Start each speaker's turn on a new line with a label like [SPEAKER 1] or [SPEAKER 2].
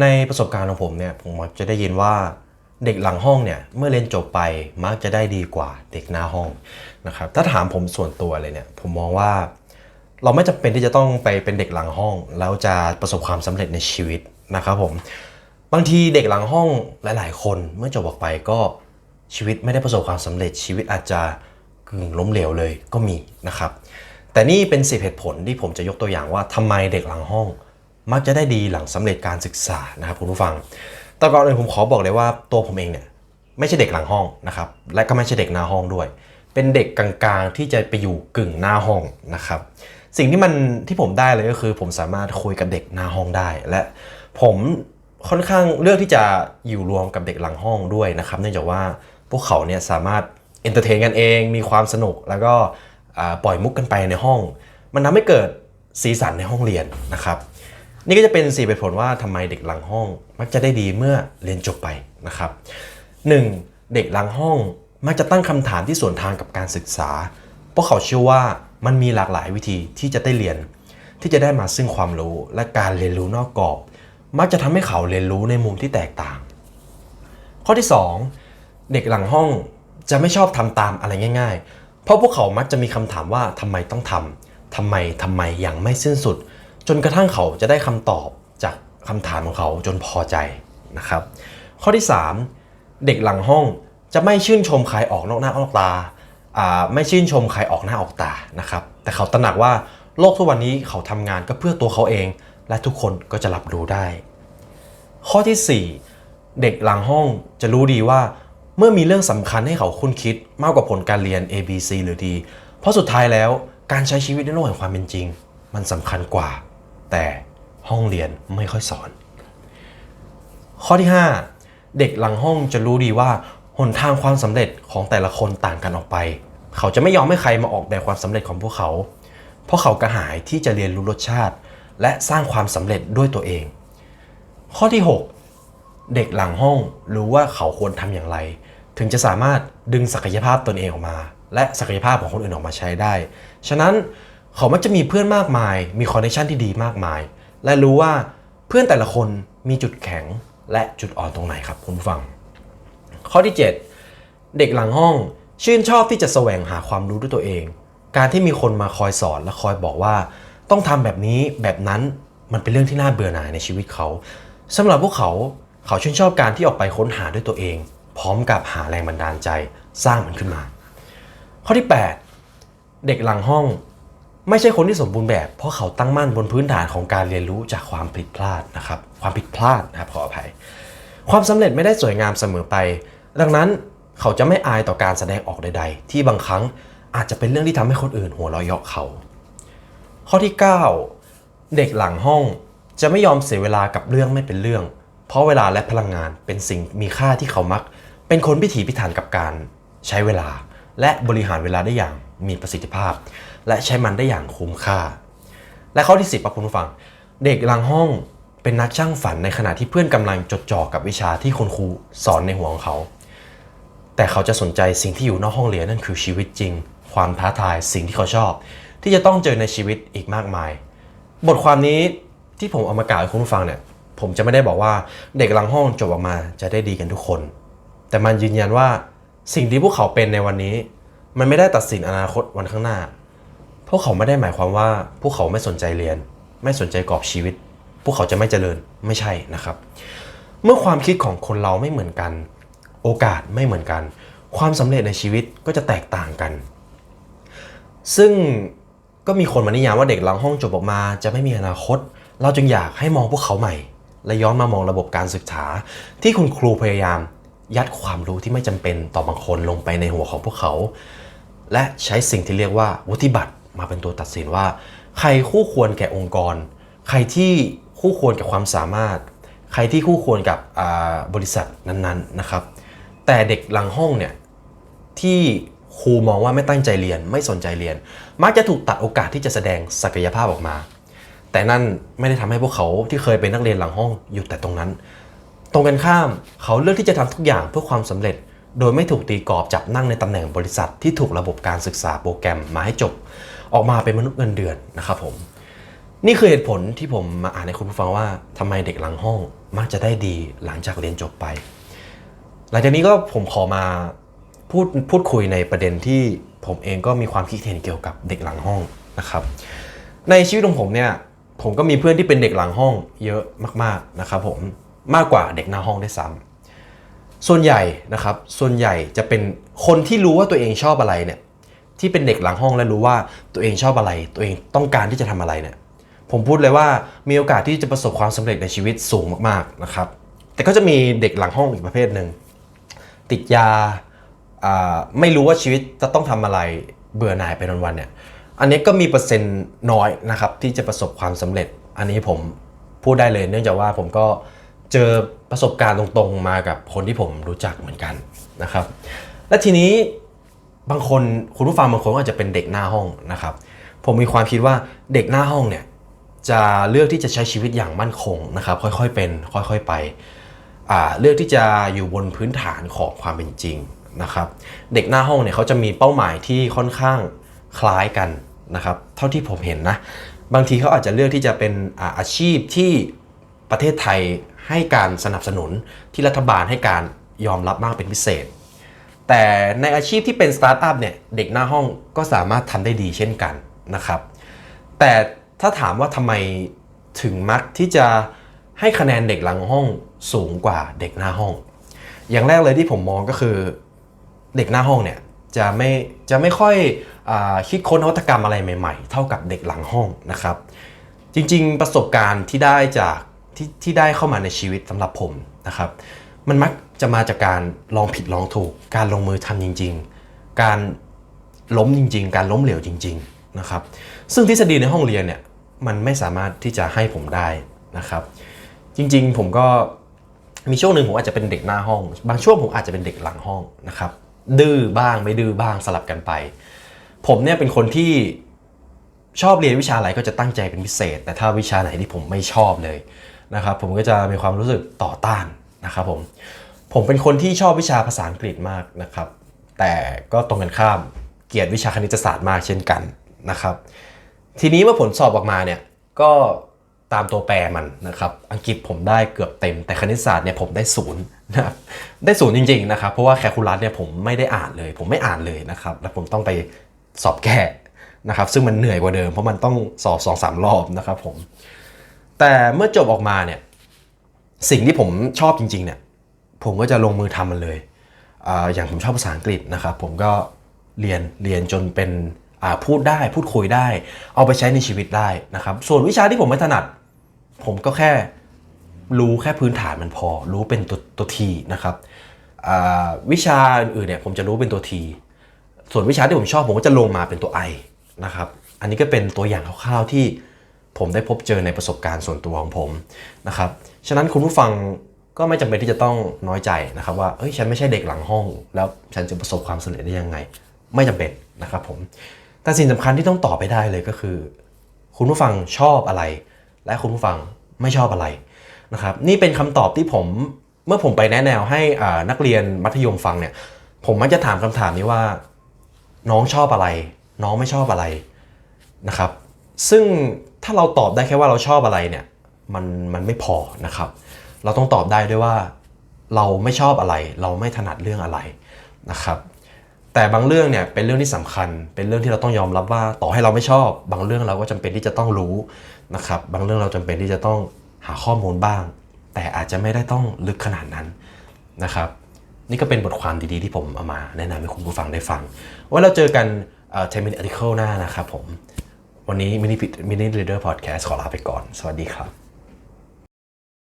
[SPEAKER 1] ในประสบการณ์ของผมเนี่ยผมมักจะได้ยินว่าเด็กหลังห้องเนี่ยเมื่อเรียนจบไปมักจะได้ดีกว่าเด็กหน้าห้องนะครับถ้าถามผมส่วนตัวเลยเนี่ยผมมองว่า เราไม่จำเป็นที่จะต้องไปเป็นเด็กหลังห้อง แล้วจะประสบความสำเร็จในชีวิตนะครับผมบางทีเด็กหลังห้องหลาย ๆ คนเมื่อจบออกไปก็ชีวิตไม่ได้ประสบความสำเร็จชีวิตอาจจะกึ่งล้มเหลวเลยก็มีนะครับแต่นี่เป็นสิบเหตุผลที่ผมจะยกตัวอย่างว่าทำไมเด็กหลังห้อง มักจะได้ดีหลังสำเร็จการศึกษานะครับคุณผู้ฟัง แต่ก่อนอื่นผมขอบอกเลยว่าตัวผมเองเนี่ยไม่ใช่เด็กหลังห้องนะครับ และก็ไม่ใช่เด็กหน้าห้องด้วย เป็นเด็กกลางๆที่จะไปอยู่กึ่งหน้าห้องนะครับ สิ่งที่มันที่ผมได้เลยก็คือ ผมสามารถคุยกับเด็กหน้าห้องได้ และผมค่อนข้างเลือกที่จะอยู่รวมกับเด็กหลังห้องด้วยนะครับ เนื่องจากว่าพวกเขาเนี่ยสามารถเอนเตอร์เทนกันเองมีความสนุกแล้วก็ปล่อยมุกกันไปในห้อง มันทำให้เกิดสีสันในห้องเรียนนะครับ นี่ก็จะเป็น4เหตุผลว่าทำไมเด็กหลังห้อง มักจะได้ดีเมื่อเรียนจบไปนะครับ 1. เด็กหลังห้องมักจะตั้งคำถามที่สวนทางกับการศึกษา เพราะเขาเชื่อว่ามันมีหลากหลายวิธีที่จะได้เรียน ที่จะได้มาซึ่งความรู้และการเรียนรู้นอกกรอบ มักจะทำให้เขาเรียนรู้ในมุมที่แตกต่าง ข้อที่ 2 เด็กหลังห้องจะไม่ชอบทำตามอะไรง่าย ๆ เพราะพวกเขามักจะมีคำถามว่าทำไมต้องทำทำไมทำไมอย่างไม่สิ้นสุด จนกระทั่งเขาจะได้คำตอบจากคำถามของเขาจนพอใจนะครับ ข้อที่ 3 เด็กหลังห้องจะไม่ชื่นชมใครออกนอกหน้าออกตาอ่าไม่ชื่นชมใครออกหน้าออกตานะครับ แต่เขาตระหนักว่าโลกทุกวันนี้เขาทำงานก็เพื่อตัวเขาเอง และทุกคนก็จะรับรู้ได้ ข้อทีสี่ 4 เด็กหลังห้องจะรู้ดีว่า เมื่อมีเรื่องสำคัญให้เขาคุ้นคิดมากกว่าผลการเรียน A B C หรือ D เพราะสุดท้ายแล้วการใช้ชีวิตในโลกแห่งความเป็นจริง มันสำคัญกว่า แต่ห้องเรียนไม่ค่อยสอน ข้อที่ 5 เด็กหลังห้องจะรู้ดีว่าหนทางความสำเร็จของแต่ละคนต่างกันออกไป เขาจะไม่ยอมให้ใครมาออกแบบความสำเร็จของพวกเขา เพราะเขากระหายที่จะเรียนรู้รสชาติ และสร้างความสำเร็จด้วยตัวเอง ข้อที่ 6 เด็กหลังห้องรู้ว่าเขาควรทำอย่างไร ถึงจะสามารถดึงศักยภาพตนเองออกมา และศักยภาพของคนอื่นออกมาใช้ได้ ฉะนั้น เขามักจะมีเพื่อนมากมาย มีคอนเนคชันที่ดีมากมาย และรู้ว่าเพื่อนแต่ละคนมีจุดแข็งและจุดอ่อนตรงไหนครับคุณผู้ฟัง ข้อที่ 7 เด็กหลังห้องชื่นชอบที่จะแสวงหาความรู้ด้วยตัวเอง การที่มีคนมาคอยสอนและคอยบอกว่า ต้องทำแบบนี้แบบนั้นมันเป็นเรื่องที่น่าเบื่อหน่ายในชีวิตเขาสำหรับพวกเขาเขาชื่นชอบการที่ออกไปค้นหาด้วยตัวเอง พร้อมกับหาแรงบันดาลใจสร้างมันขึ้นมา ข้อที่ 8 เด็กหลังห้อง ไม่ใช่คนที่สมบูรณ์แบบ เพราะเขาตั้งมั่นบนพื้นฐานของการเรียนรู้จากความผิดพลาดนะครับ ความผิดพลาดนะครับขออภัย ความสำเร็จไม่ได้สวยงามเสมอไป ดังนั้นเขาจะไม่อายต่อการแสดงออกใด ๆ ที่บางครั้งอาจจะเป็นเรื่องที่ทำให้คนอื่นหัวเราะเยาะเขา ข้อที่ 9 เด็กหลังห้องจะไม่ยอมเสียเวลากับเรื่องไม่เป็นเรื่อง เพราะเวลาและพลังงานเป็นสิ่งมีค่าที่เขามัก เป็นคนพิถีพิถันกับการใช้เวลา และบริหารเวลาได้อย่างมีประสิทธิภาพ และใช้มันได้อย่างคุ้มค่า และข้อที่ 10ครับคุณผู้ฟัง เด็กหลังห้องเป็นนักช่างฝันในขณะที่เพื่อนกำลังจดจ่อกับวิชาที่คุณครูสอนในหัวของเขา แต่เขาจะสนใจสิ่งที่อยู่นอกห้องเรียนนั่นคือชีวิตจริง ความท้าทายสิ่งที่เขาชอบ ที่จะต้องเจอในชีวิตอีกมากมาย บทความนี้ที่ผมเอามากล่าวให้คุณผู้ฟังเนี่ยผมจะไม่ได้บอกว่าเด็กหลังห้องจบออกมาจะได้ดีกันทุกคน แต่มันยืนยันว่าสิ่งที่พวกเขาเป็นในวันนี้ มันไม่ได้ตัดสินอนาคตวันข้างหน้า วกเขาไม่ได้หมายความว่า พวกเขาไม่สนใจเรียน ไม่สนใจกรอบชีวิต พวกเขาจะไม่เจริญไม่ใช่นะครับ เมื่อความคิดของคนเราไม่เหมือนกัน โอกาสไม่เหมือนกัน ความสำเร็จในชีวิตก็จะแตกต่างกัน ซึ่งก็มีคนมานิยามว่าเด็กหลังห้องจบออกมา จะไม่มีอนาคต เราจึงอยากให้มองพวกเขาใหม่ และย้อนมามองระบบการศึกษา ที่คุณครูพยายาม ยัดความรู้ที่ไม่จำเป็นต่อบางคนลงไปในหัวของพวกเขา และใช้สิ่งที่เรียกว่าวุฒิบัตร มาเป็นตัวตัดสินว่า ใครคู่ควรแก่องค์กร ใครที่คู่ควรกับความสามารถ ใครที่คู่ควรกับบริษัทนั้นๆนะครับ แต่เด็กหลังห้องเนี่ยที่ครูมองว่าไม่ตั้งใจเรียนไม่สนใจเรียน มักจะถูกตัดโอกาสที่จะแสดงศักยภาพออกมา แต่นั่นไม่ได้ทำให้พวกเขาที่เคยเป็นนักเรียนหลังห้องอยู่แต่ตรงนั้น ตรงกันข้ามเขาเลือกที่จะทำทุกอย่างเพื่อความสำเร็จ โดยไม่ถูกตีกรอบจับนั่งในตำแหน่งบริษัทที่ถูกระบบการศึกษาโปรแกรมมาให้จบ ออกมาเป็นมนุษย์เงินเดือนนะครับผม นี่คือเหตุผลที่ผมมาอ่านให้คุณผู้ฟังว่าทำไมเด็กหลังห้องมักจะได้ดีหลังจากเรียนจบไป หลังจากนี้ก็ผมขอมาพูดพูดคุยในประเด็นที่ผมเองก็มีความคิดเห็นเกี่ยวกับเด็กหลังห้องนะครับ ในชีวิตของผมเนี่ยผมก็มีเพื่อนที่เป็นเด็กหลังห้องเยอะมากๆนะครับผมมากกว่าเด็กหน้าห้องได้ซ้ำ ส่วนใหญ่นะครับ ส่วนใหญ่จะเป็นคนที่รู้ว่าตัวเองชอบอะไรเนี่ย ที่เป็นเด็กหลังห้องและรู้ว่าตัวเองชอบอะไร ตัวเองต้องการที่จะทำอะไรเนี่ย ผมพูดเลยว่ามีโอกาสที่จะประสบความสำเร็จในชีวิตสูงมากๆนะครับ แต่ก็จะมีเด็กหลังห้องอีกประเภทหนึ่งติดยาไม่รู้ว่าชีวิตจะต้องทำอะไรเบื่อหน่ายไปวันๆเนี่ย อันนี้ก็มีเปอร์เซ็นต์น้อยนะครับที่จะประสบความสำเร็จ อันนี้ผมพูดได้เลยเนื่องจากว่าผมก็เจอ ประสบการณ์ตรงๆมากับคนที่ผมรู้จักเหมือนกันนะครับ และทีนี้บางคนคุณผู้ฟังบางคนอาจจะเป็นเด็กหน้าห้องนะครับ ผมมีความคิดว่าเด็กหน้าห้องเนี่ยจะเลือกที่จะใช้ชีวิตอย่างมั่นคงนะครับ ค่อยๆเป็น ค่อยๆไปเลือกที่จะอยู่บนพื้นฐานของความเป็นจริงนะครับ เด็กหน้าห้องเนี่ยเขาจะมีเป้าหมายที่ค่อนข้างคล้ายกันนะครับ เท่าที่ผมเห็นนะ บางทีเขาอาจจะเลือกที่จะเป็นอาอาชีพที่ประเทศไทย ให้การสนับสนุนที่รัฐบาลให้การยอมรับมากเป็นพิเศษ แต่ในอาชีพที่เป็นสตาร์ทอัพเนี่ยเด็กหน้าห้องก็สามารถทำได้ดีเช่นกันนะครับ แต่ถ้าถามว่าทำไมถึงมักที่จะให้คะแนนเด็กหลังห้องสูงกว่าเด็กหน้าห้อง อย่างแรกเลยที่ผมมองก็คือเด็กหน้าห้องเนี่ยจะไม่จะไม่ค่อยอคิดค้นนวัตกรรมอะไรใหม่ ๆ เท่ากับเด็กหลังห้องนะครับ จริงๆ ประสบการณ์ที่ได้จาก ที่ที่ได้เข้ามาในชีวิตสำหรับผมนะครับ มันมักจะมาจากการลองผิดลองถูก การลงมือทำจริง ๆ การล้มจริง ๆ การล้มเหลวจริง ๆนะครับ ซึ่งทฤษฎีในห้องเรียนเนี่ยมันไม่สามารถที่จะให้ผมได้นะครับ จริงๆ ผมก็มีช่วงหนึ่งผมอาจจะเป็นเด็กหน้าห้อง บางช่วงผมอาจจะเป็นเด็กหลังห้องนะครับ ดื้อบ้างไม่ดื้อบ้างสลับกันไป ผมเนี่ยเป็นคนที่ชอบเรียนวิชาอะไรก็จะตั้งใจเป็นพิเศษ แต่ถ้าวิชาไหนที่ผมไม่ชอบเลย นะครับผมก็จะมีความรู้สึกต่อต้านนะครับผมผมเป็นคนที่ชอบวิชาภาษาอังกฤษมากนะครับ แต่ก็ตรงกันข้ามเกลียดวิชาคณิตศาสตร์มากเช่นกันนะครับ ทีนี้เมื่อผลสอบออกมาเนี่ยก็ตามตัวแปรมันนะครับ อังกฤษผมได้เกือบเต็ม แต่คณิตศาสตร์เนี่ยผมได้ศูนย์นะครับได้ศูนย์จริงๆนะครับ เพราะว่าแคลคูลัสเนี่ยผมไม่ได้อ่านเลย ผมไม่อ่านเลยนะครับ แล้วผมต้องไปสอบแก้นะครับ ซึ่งมันเหนื่อยกว่าเดิมเพราะมันต้องสอบสองสามรอบนะครับผม แต่เมื่อจบออกมาเนี่ยสิ่งที่ผมชอบจริงๆเนี่ยผมก็จะลงมือทำมันเลยออย่างผมชอบภาษาอังกฤษนะครับผมก็เรียนเรียนจนเป็นพูดได้พูดคุยได้ เอาไปใช้ในชีวิตได้นะครับ ส่วนวิชาที่ผมไม่ถนัด ผมก็แค่รู้แค่พื้นฐานมันพอ รู้เป็นตัวตัวทีนะครับวิชาอื่นๆเนี่ยผมจะรู้เป็นตัวทีส่วนวิชาที่ผมชอบผมก็จะลงมาเป็นตัว I นะครับ อันนี้ก็เป็นตัวอย่างคร่าวๆที่ ผมได้พบเจอในประสบการณ์ส่วนตัวของผมนะครับ ฉะนั้นคุณผู้ฟังก็ไม่จำเป็นที่จะต้องน้อยใจนะครับว่าเอ้ยฉันไม่ใช่เด็กหลังห้อง แล้วฉันจะประสบความสำเร็จได้ยังไง ไม่จำเป็นนะครับผมแต่สิ่งสำคัญที่ต้องตอบไปได้เลยก็คือ คุณผู้ฟังชอบอะไร และคุณผู้ฟังไม่ชอบอะไรนะครับนี่เป็นคำตอบที่ผมเมื่อผมไปแนะแนวให้นักเรียนมัธยมฟังเนี่ยผมมักจะถามคำถามนี้ว่า น้องชอบอะไร น้องไม่ชอบอะไรนะครับ ซึ่ง ถ้าเราตอบได้แค่ว่าเราชอบอะไรเนี่ยมันมันไม่พอนะครับ เราต้องตอบได้ด้วยว่าเราไม่ชอบอะไร เราไม่ถนัดเรื่องอะไรนะครับ แต่บางเรื่องเนี่ยเป็นเรื่องที่สำคัญ เป็นเรื่องที่เราต้องยอมรับว่าต่อให้เราไม่ชอบ บางเรื่องเราก็จำเป็นที่จะต้องรู้นะครับ บางเรื่องเราจำเป็นที่จะต้องหาข้อมูลบ้าง แต่อาจจะไม่ได้ต้องลึกขนาดนั้นนะครับ นี่ก็เป็นบทความดีๆที่ผมเอามาแนะนำให้คุณผู้ฟังได้ฟังไว้เราเจอกันเอ่อ10 minute article หน้านะครับผม วันนี้มินิมินิลีดเดอร์พอดแคสต์ขอลาไปก่อน สวัสดีครับ